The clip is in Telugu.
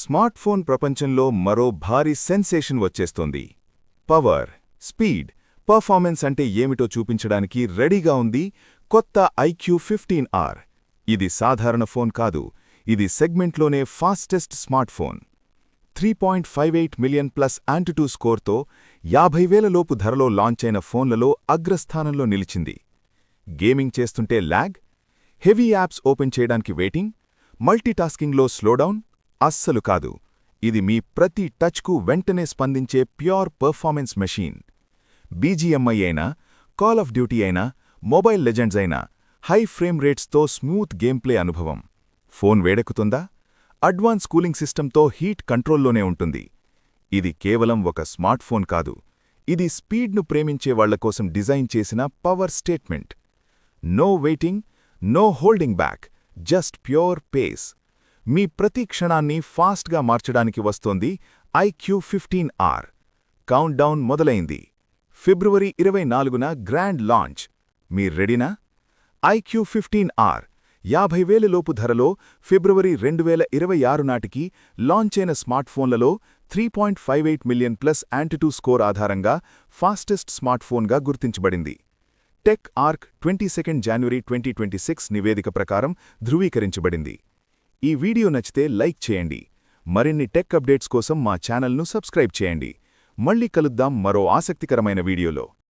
స్మార్ట్ఫోన్ ప్రపంచంలో మరో భారీ సెన్సేషన్ వచ్చేస్తోంది. పవర్ స్పీడ్ పర్ఫార్మెన్స్ అంటే ఏమిటో చూపించడానికి రెడీగా ఉంది కొత్త ఐక్యూ ఫిఫ్టీన్ ఆర్. ఇది సాధారణ ఫోన్ కాదు ఇది సెగ్మెంట్లోనే fastest smartphone. Three point five eight million plus AnTuTu స్కోర్తో యాభై వేల లోపు ధరలో లాంచ్ అయిన ఫోన్లలో అగ్రస్థానంలో నిలిచింది. గేమింగ్ చేస్తుంటే ల్యాగ్ హెవీ యాప్స్ ఓపెన్ చేయడానికి వెయిటింగ్ మల్టీటాస్కింగ్లో స్లోడౌన్ అస్సలు కాదు. ఇది మీ ప్రతి టచ్కు వెంటనే స్పందించే ప్యూర్ పర్ఫార్మెన్స్ మెషీన్. బీజీఎంఐ అయినా కాల్ ఆఫ్ డ్యూటీ అయినా మొబైల్ లెజెండ్స్ అయినా హై ఫ్రేమ్ రేట్స్తో స్మూత్ గేమ్ ప్లే అనుభవం. ఫోన్ వేడెక్కుతుందా? అడ్వాన్స్ కూలింగ్ సిస్టంతో హీట్ కంట్రోల్లోనే ఉంటుంది. ఇది కేవలం ఒక స్మార్ట్ఫోన్ కాదు. ఇది స్పీడ్ను ప్రేమించే వాళ్ళ కోసం డిజైన్ చేసిన power statement. No waiting no holding back just pure pace. మీ ప్రతి క్షణాన్ని ఫాస్ట్గా మార్చడానికి వస్తోంది iQOO fifteen R. Count down మొదలైంది. ఫిబ్రవరి ఇరవై నాలుగున గ్రాండ్ లాంచ్. మీరు రెడీనా? ఐక్యూ ఫిఫ్టీన్ ఆర్ యాభై వేల లోపు ధరలో ఫిబ్రవరి రెండు వేల ఇరవై ఆరు నాటికి లాంచ్ అయిన స్మార్ట్ఫోన్లలో three point five eight million plus AnTuTu score ఆధారంగా ఫాస్టెస్ట్ స్మార్ట్ఫోన్గా గుర్తించబడింది. టెక్ ఆర్క్ ట్వంటీ సెకండ్ జనవరి ట్వంటీ ట్వంటీ సిక్స్ నివేదిక ప్రకారం ధృవీకరించబడింది. ఈ వీడియో నచ్చితే లైక్ చేయండి. మరిన్ని టెక్ అప్డేట్స్ కోసం మా ఛానల్ను సబ్స్క్రైబ్ చేయండి. మళ్ళీ కలుద్దాం మరో ఆసక్తికరమైన వీడియోలో.